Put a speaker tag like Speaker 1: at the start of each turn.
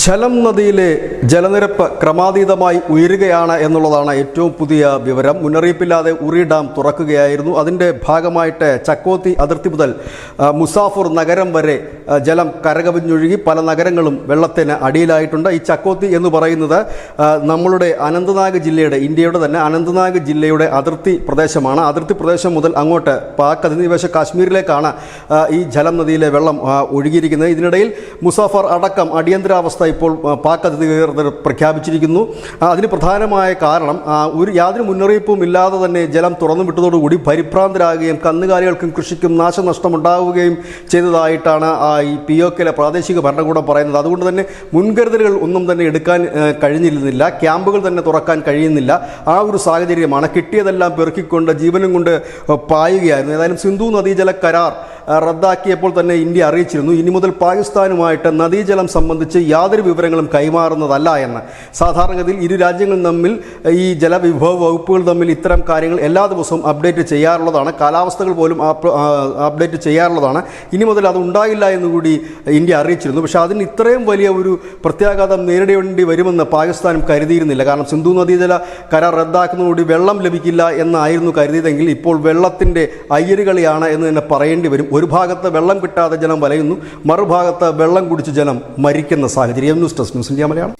Speaker 1: ഝലം നദിയിലെ ജലനിരപ്പ് ക്രമാതീതമായി ഉയരുകയാണ് എന്നുള്ളതാണ് ഏറ്റവും പുതിയ വിവരം. മുന്നറിയിപ്പില്ലാതെ ഉറി ഡാം തുറക്കുകയായിരുന്നു. അതിന്റെ ഭാഗമായിട്ട് ചക്കോത്തി അതിർത്തി മുതൽ മുസാഫുർ നഗരം വരെ ജലം കരകവിഞ്ഞൊഴുകി പല നഗരങ്ങളും വെള്ളത്തിന് അടിയിലായിട്ടുണ്ട്. ഈ ചക്കോത്തി എന്ന് പറയുന്നത് നമ്മളുടെ അനന്തനാഗ് ജില്ലയുടെ ഇന്ത്യയുടെ തന്നെ അനന്തനാഗ് ജില്ലയുടെ അതിർത്തി പ്രദേശമാണ്. അതിർത്തി പ്രദേശം മുതൽ അങ്ങോട്ട് പാക് അധിനിവേശ കാശ്മീരിലേക്കാണ് ഈ ജലം നദിയിലെ വെള്ളം ഒഴുകിയിരിക്കുന്നത്. ഇതിനിടയിൽ മുസാഫർ അടക്കം അടിയന്തരാവസ്ഥ ഇപ്പോൾ ആ, പാക് അധികൃതർ പ്രഖ്യാപിച്ചിരിക്കുന്നു. അതിന് പ്രധാനമായ കാരണം ഒരു യാതൊരു മുന്നറിയിപ്പും ഇല്ലാതെ തന്നെ ജലം തുറന്നു വിട്ടതോടുകൂടി പരിഭ്രാന്തരാകുകയും കന്നുകാലികൾക്കും കൃഷിക്കും നാശനഷ്ടമുണ്ടാവുകയും ചെയ്തതായിട്ടാണ് ഈ പി ഒ കെയിലെ പ്രാദേശിക ഭരണകൂടം പറയുന്നത്. അതുകൊണ്ട് തന്നെ മുൻകരുതലുകൾ ഒന്നും തന്നെ എടുക്കാൻ കഴിഞ്ഞിരുന്നില്ല. ക്യാമ്പുകൾ തന്നെ തുറക്കാൻ കഴിയുന്നില്ല. ആ ഒരു സാഹചര്യമാണ്. കിട്ടിയതെല്ലാം പെറുക്കിക്കൊണ്ട് ജീവനും കൊണ്ട് പായുകയായിരുന്നു. ഏതായാലും സിന്ധു നദീജല കരാർ റദ്ദാക്കിയപ്പോൾ തന്നെ ഇന്ത്യ അറിയിച്ചിരുന്നു. ഇനി മുതൽ പാകിസ്ഥാനുമായിട്ട് നദീജലം സംബന്ധിച്ച് യാതൊരു വിവരങ്ങളും കൈമാറുന്നതല്ല എന്ന്. സാധാരണഗതിയിൽ ഇരു രാജ്യങ്ങളും തമ്മിൽ ഈ ജലവിഭവ വകുപ്പുകൾ തമ്മിൽ ഇത്തരം കാര്യങ്ങൾ എല്ലാ ദിവസവും അപ്ഡേറ്റ് ചെയ്യാറുള്ളതാണ്. കാലാവസ്ഥകൾ പോലും അപ്ഡേറ്റ് ചെയ്യാറുള്ളതാണ്. ഇനി മുതൽ അത് ഉണ്ടാകില്ല എന്നുകൂടി ഇന്ത്യ അറിയിച്ചിരുന്നു. പക്ഷേ അതിന് ഇത്രയും വലിയ ഒരു പ്രത്യാഘാതം നേരിടേണ്ടി വരുമെന്ന് പാകിസ്ഥാനും കരുതിയിരുന്നില്ല. കാരണം സിന്ധു നദീജല കരാർ റദ്ദാക്കുന്നതോടുകൂടി വെള്ളം ലഭിക്കില്ല എന്നായിരുന്നു കരുതിയതെങ്കിൽ ഇപ്പോൾ വെള്ളത്തിന്റെ അയ്യരുകളിയാണ് എന്ന് തന്നെ പറയേണ്ടി വരും. ഒരു ഭാഗത്ത് വെള്ളം കിട്ടാതെ ജനം വലയുന്നു മറുഭാഗത്ത് വെള്ളം കുടിച്ച് ജനം മരിക്കുന്ന സാഹചര്യം news desk news India Malayalam.